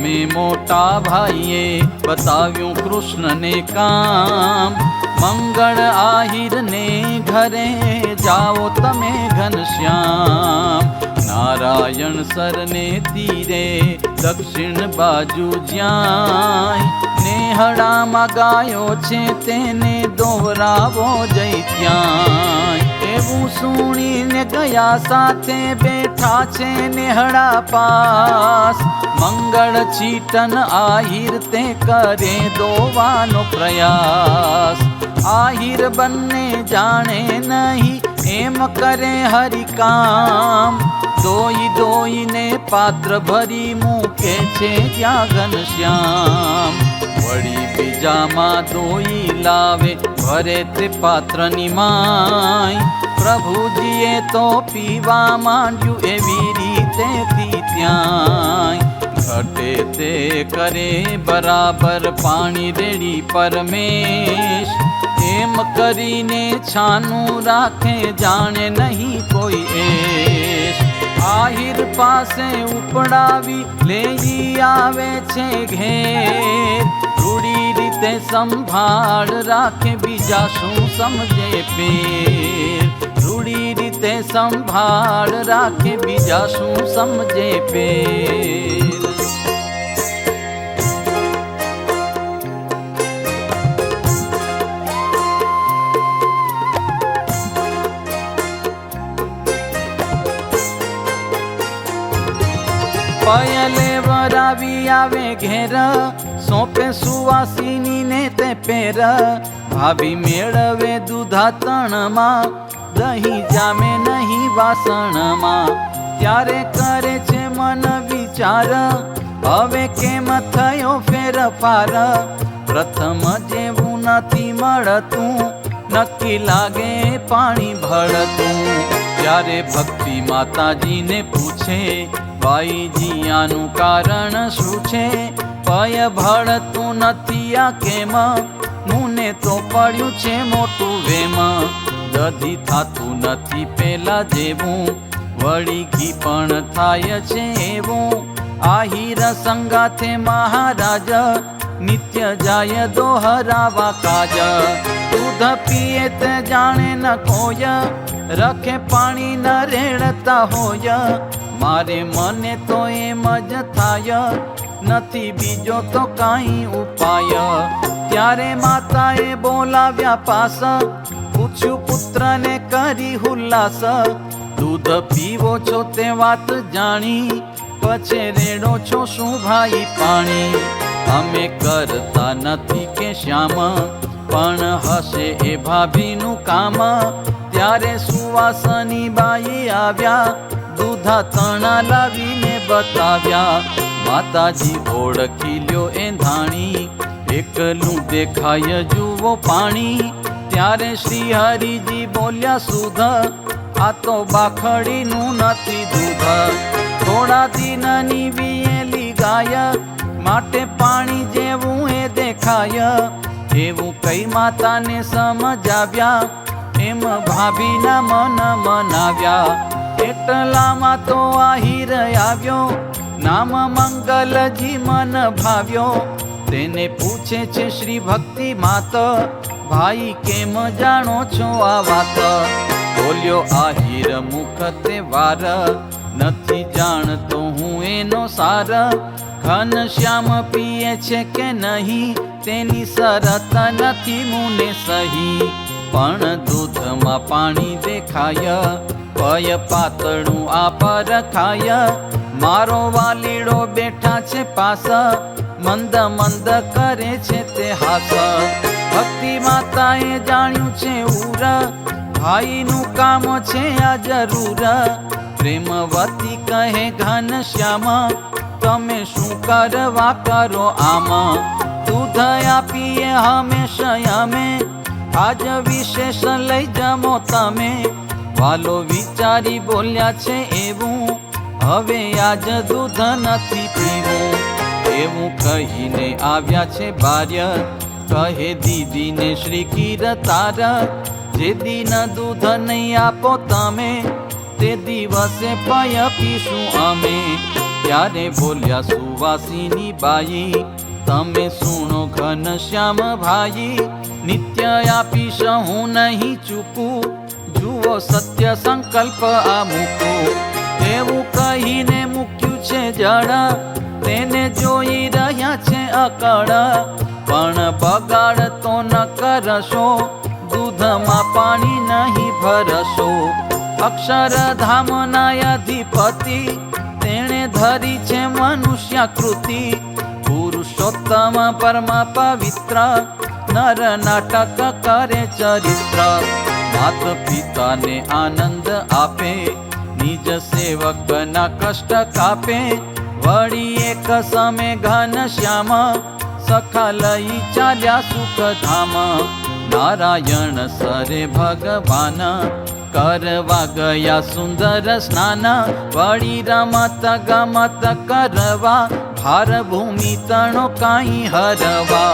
મોટા ભાઈએ બતાવ્યું કૃષ્ણને કામ મંગળ આહિરને ઘરે જાઓ તમે ઘનશ્યામ નારાયણ સરને તીરે દક્ષિણ બાજુ જ્યાં નેહડામાં ગાયો છે તેને દોહરાવો જઈ ત્યાં એવું સુણીને ગયા સાથે બેઠા છે નેહડા પાસ. મંગળ ચીટન આહિર તે કરે દોવાનો પ્રયાસ. આહિર બંને જાણે નહીં, એમ કરે હરિકામ. દોઈ દોઈને પાત્ર ભરી મૂકે છે ત્યાં ઘનશ્યામ વળી બીજામાં દોઈ લાવે, ભરે તે પાત્રની માય પ્રભુજીએ તો પીવા માંડ્યું એવી રીતે ત્યાં ઘટે તે કરે બરાબર પાણી રેડી પરમેશ. કરીને છાનું રાખે, જાણે નહીં કોઈ એ આહિર પાસે ઉપડાવી લેઈ આવે છે ઘેર. રૂડી રીતે સંભાળ રાખે, બીજા શું સમજે પેર રૂડી રીતે સંભાળ રાખે, બીજા શું સમજે પેર પયલે વરાવી આવે ઘેર, સોંપે સુવાસીની ને તે પેર. ભાભી મેળવે દૂધા તણમાં દહીં જામે નહીં વાસણમાં. ત્યારે કરે છે મન વિચાર, હવે કેમ થયો ફેરફાર? પ્રથમ જેવું નથી મળતું, નક્કી લાગે પાણી ભળતું. ત્યારે ભક્તિ માતાજીને પૂછે ભાઈ જીયાનું કારણ શું છે? ભય ભળતું નથી આ કેમ, મુને તો પડ્યું છે મોટું વેમ. દધી થાતું નથી પેલા જેવું, વળી ઘી પણ થાય છે એવું. આહિર સંગાથે મહારાજ, નિત્ય જાય દોહરાવા કાજ. દૂધ પીએ તે જાણે ન કોય રખે પાણી ન રેડતા હોય. મારે મને તો એમ જ થાય, નથી બીજો તો કાંઈ ઉપાય. ત્યારે માતાએ બોલાવ્યા પાસ, પૂછ્યું પુત્રને કરી હુલ્લાસ. દૂધ પીવો છો તે વાત જાણી, પછી રેડો છો શું ભાઈ પાણી? અમે કરતા નથી કે શ્યામ પણ હશે એ ભાભીનું કામ. ત્યારે સુવાસની બાઈ આવ્યા, દૂધા તણા લાવીને બતાવ્યા. માતાજી ઓળખી લ્યો એ ધાણી, એકલું દેખાય જુઓ પાણી. ત્યારે શ્રી હરિજી બોલ્યા, સુધ, આ તો બાખડીનું નથી દૂધ. થોડા દિનની વિયેલી ગાય, માટે પાણી જેવું એ દેખાય. એવું કઈ માતાને સમજાવ્યા? એમ ભાભીના મન મનાવ્યા. એટલામાં તો આહિર આવ્યો. નામ મંગલજી મન ભાવ્યો. તેને પૂછે છે શ્રી ભક્તિ માત, ભાઈ, કેમ જાણો છો આ વાત? બોલ્યો, આહિર મુખ તે વાર નથી જાણતો હું એનો સાર. ઘન શ્યામ પીએ છે કે નહીં, તેની શરત નથી મુને સહી. પણ દૂધમાં પાણી દેખાય પય પાતળું આ પર ખાય. મારો વાલીડો બેઠા છે પાસ, મંદ મંદ કરે છે તે હાસ. ભક્તિ માતાએ જાણ્યું છે ઉર ભાઈનું કામ છે આ જરૂર. પ્રેમવતી કહે, ઘન શ્યામ તમે શું કરવા કરો આમ? દૂધ પીએ હંમેશા અમે. આજ વિશેષ લઈ જમો તમે. વાલો વિચારી બોલ્યા છે એવું. હવે આજ દૂધ નથી પીવું. એવું કહીને આવ્યા છે ભાર્ય. કહે દીદીને શ્રી કીર તાર, જે દિન દૂધ નહીં આપો તમે, તે દિવસે પય પીશું અમે. ત્યારે બોલ્યા, સુવાસીની બાઈ, તમે સુણો ઘન શ્યામ ભાઈ, નિત્ય આપીશ હું નહીં ચૂકું, જુઓ સત્ય સંકલ્પ આ મૂકું એવું કહીને મૂક્યું છે જડા, તેને જોઈ રહ્યા છે અકડા પણ બગાડ તો ન કરશો, દૂધમાં પાણી નહીં ભરશો. અક્ષરધામના અધિપતિ ધરી છે મનુષ્યાકૃતિ. પુરુષોત્તમ પરમા પવિત્ર. નર નાટક કરે ચરિત્ર. માત પિતાને આનંદ આપે. નિજ સેવકના કષ્ટ કાપે. વળી એક સમે ઘન શ્યામ. સખા લઈ ચાલ્યા સુખધામ. નારાયણ સરે ભગવાન. કરવા ગયા સુંદર સ્નાન વળી રમત ગમત કરવા ભાર ભૂમિ તણો કાંઈ હરવા.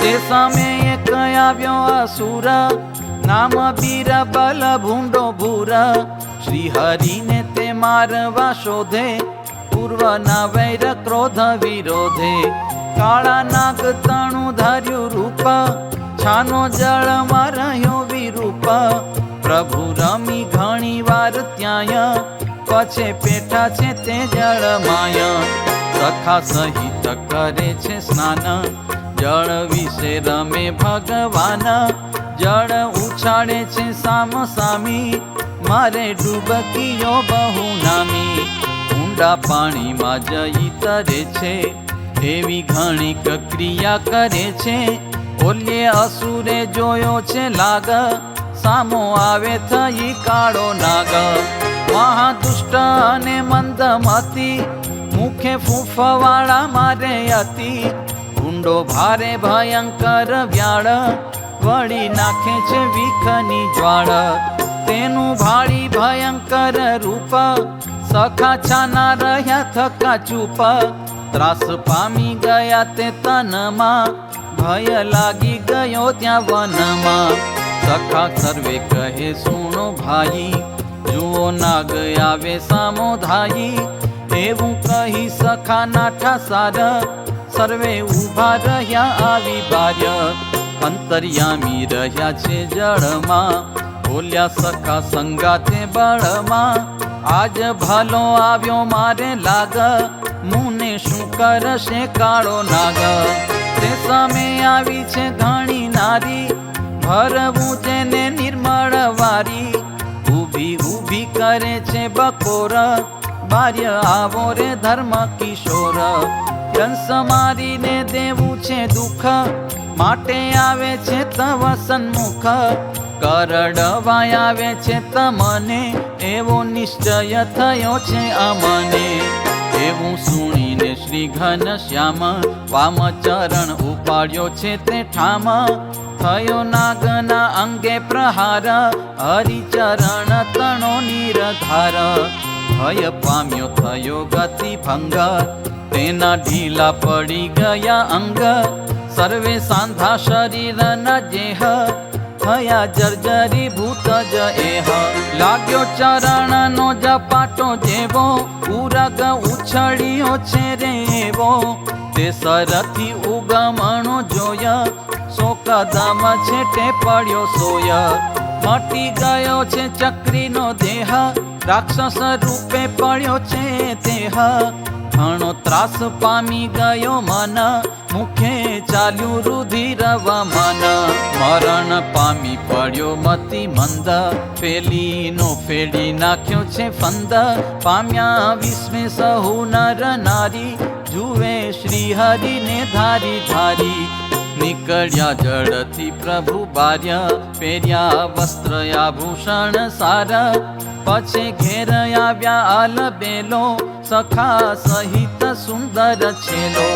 તે સમયે આવ્યો અસુર નામ બીર બલ ભૂંડો ભૂર. શ્રી હરિને તે મારવા શોધે, પૂર્વના વૈર ક્રોધ વિરોધે. કાળા નાગ તણું ધર્યું રૂપ, છાનો જળમાં રહ્યો વિરૂપ. પ્રભુ રમી ઘણી વાર ત્યાં પછે પેઠા છે તે જળમાય સખા સહિત કરે છે સ્નાન. જળ વિશે રમે ભગવાન. જળ ઉછાળે છે સામ સામી. મારે ડૂબકીઓ બહુ નામી. ઊંડા પાણીમાં જઈ તરે છે. એવી ઘણી ક્રિયા કરે છે. ઓલ્યે અસુરે જોયો છે લાગ. સામો આવે થઈ કાળો નાગ. મહાદુષ્ટ અને મંદમતી, મુખે ફૂફવાળા મારે હતી ઊંડો ભારે ભયંકર વ્યાળ, વળી નાખે છે વિખની જ્વાળ. તેનું ભાળી ભયંકર રૂપ, સખા છાના રહ્યા થકા ચૂપ. ત્રાસ પામી ગયા તે તનમાં, ભય લાગી ગયો ત્યાં વનમાં. સખા સર્વે કહે, સુણો ભાઈ, જુઓ નાગ આવે સામો ધાઈ. એવું કહી સખા નાઠા સાર, સર્વે ઊભા રહ્યા આવી બાર્ય અંતર્યામી રહ્યા છે જળમાં, બોલ્યા સખા સંગાતે બળમાં, આજ ભલો આવ્યો મારે લાગ, મુને શું કરશે કાળો નાગ? તે સામે આવી છે ઘણી નારી ભરવું તેને નિર્મળ વારી. ઊભી ઊભી કરે છે બકોર. બાર્ય આવો રે ધર્મ કિશોર. કંસ મારીને દેવું છે દુઃખ. માટે આવે છે તવ સન્મુખ. કરડવા આવે છે તમને. એવો નિશ્ચય થયો છે અમને. એવું સુણીને શ્રી ઘન શ્યામ વામ ચરણ ઉપાડ્યો છે તે ઠામ. થયો નાગના અંગે પ્રહાર, હરિચરણ તણો નિરધાર. ભય પામ્યો થયો ગતિ ભંગ તેના ઢીલા પડી ગયા અંગ. સર્વે સાંધા શરીરના જેહ, થયા જર્જરી ભૂત જ એહ. લાગ્યો ચરણનો જપાટો જેવો, ઉરગ ઉછળ્યો છે રેવો. તે સરથી ઉગમણો જોય કદમ છેટે પડ્યો સોય. મટી ગયો છે ચક્રીનો દેહ. રાક્ષસ રૂપે પડ્યો છે દેહ. ઘણો ત્રાસ પામી ગયો મન. મુખે ચાલ્યું રુધિર મન મરણ પામી પડ્યો મતિ મંદ. ફેલીનો ફેડી નાખ્યો છે ફંદ. પામ્યા વિસ્મે સહુ નર નારી. જુએ શ્રી હરિને ધારી ધારી. નીકળ્યા જળથી પ્રભુ બાર્ય, પહેર્યા વસ્ત્ર, આભૂષણ સારા. પછી ઘેર આવ્યા આલબેલો સખા સહિત સુંદર છેલો.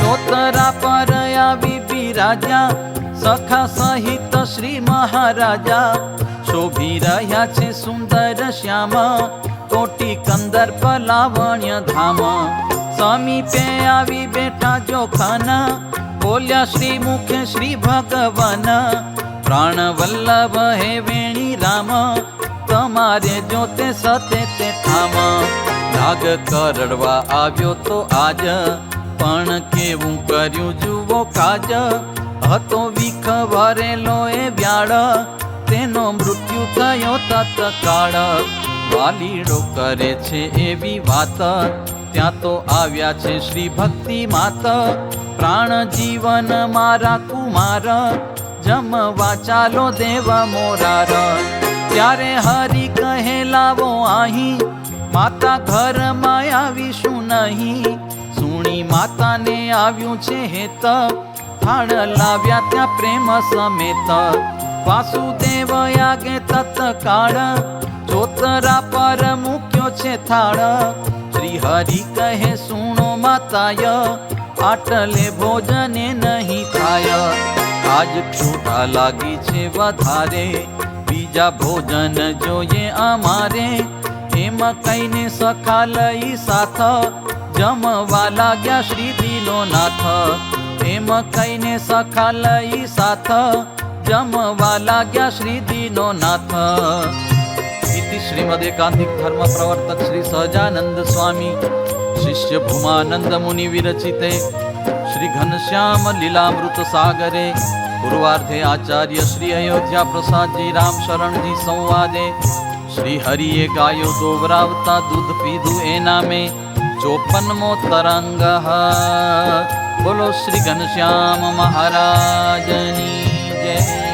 ચોતરા પર આવી બિરાજ્યા, સખા સહિત શ્રી મહારાજા. શોભી રહ્યા છે સુંદર શ્યામા, કોટી કંદર લાવણ્ય ધામ. સમીપે આવી બેઠા જોખાના બોલ્યા શ્રી મુખે શ્રી ભગવાન પ્રાણ વલ્લભ હે વેણી રામ, તમારે જોતે સતે તે ઠામ નાગ કરડવા આવ્યો તો આજ, પણ કેવું કર્યું જુઓ કાજ? હતો વિખ ભરેલો એ વ્યાળ, તેનો મૃત્યુ થયો તત્કાળ. વાલીડો કરે છે એવી વાત ત્યાં તો આવ્યા છે શ્રી ભક્તિ માત. પ્રાણ જીવન મારા કુમાર જમવા ચાલો દેવ મોરાર. ત્યારે હરિ કહે, લાવો અહીં માતા ઘરમાં આવીશું નહીં. સુણી માતાને આવ્યું છે હેત. થાળ લાવ્યા ત્યાં પ્રેમ સમેત. વાસુદેવ યાગે તત્કાળ ચોતરા પર મૂક્યો છે થાળ. હરિ કહે, સુણો માતાય, આટલે ભોજને નહીં થાય આજ છૂટા લાગી છે વધારે, બીજા ભોજન જોઈએ અમારે. એમાં કઈને સખા લઈ સાથ, જમવા લાગ્યા શ્રી દિલો નાથ એમાં કઈને સખા લઈ સાથ, જમવા લાગ્યા શ્રી દિલો નાથ શ્રી શ્રીમદ એકાંતિક ધર્મ પ્રવર્તક શ્રી સહજાનંદ સ્વામી શિષ્ય ભૂમાનંદ મુનિ વિરચિતે શ્રી ઘનશ્યામ લીલામૃત સાગરે પૂર્વાર્ધે આચાર્ય શ્રી અયોધ્યા પ્રસાદજી રામ શરણજી સંવાદે શ્રી હરિએ ગાયો દોવરાવતા દૂધ પીધું એ નામે ચોપનમો તરંગ બોલો શ્રી ઘનશ્યામ મહારાજની જય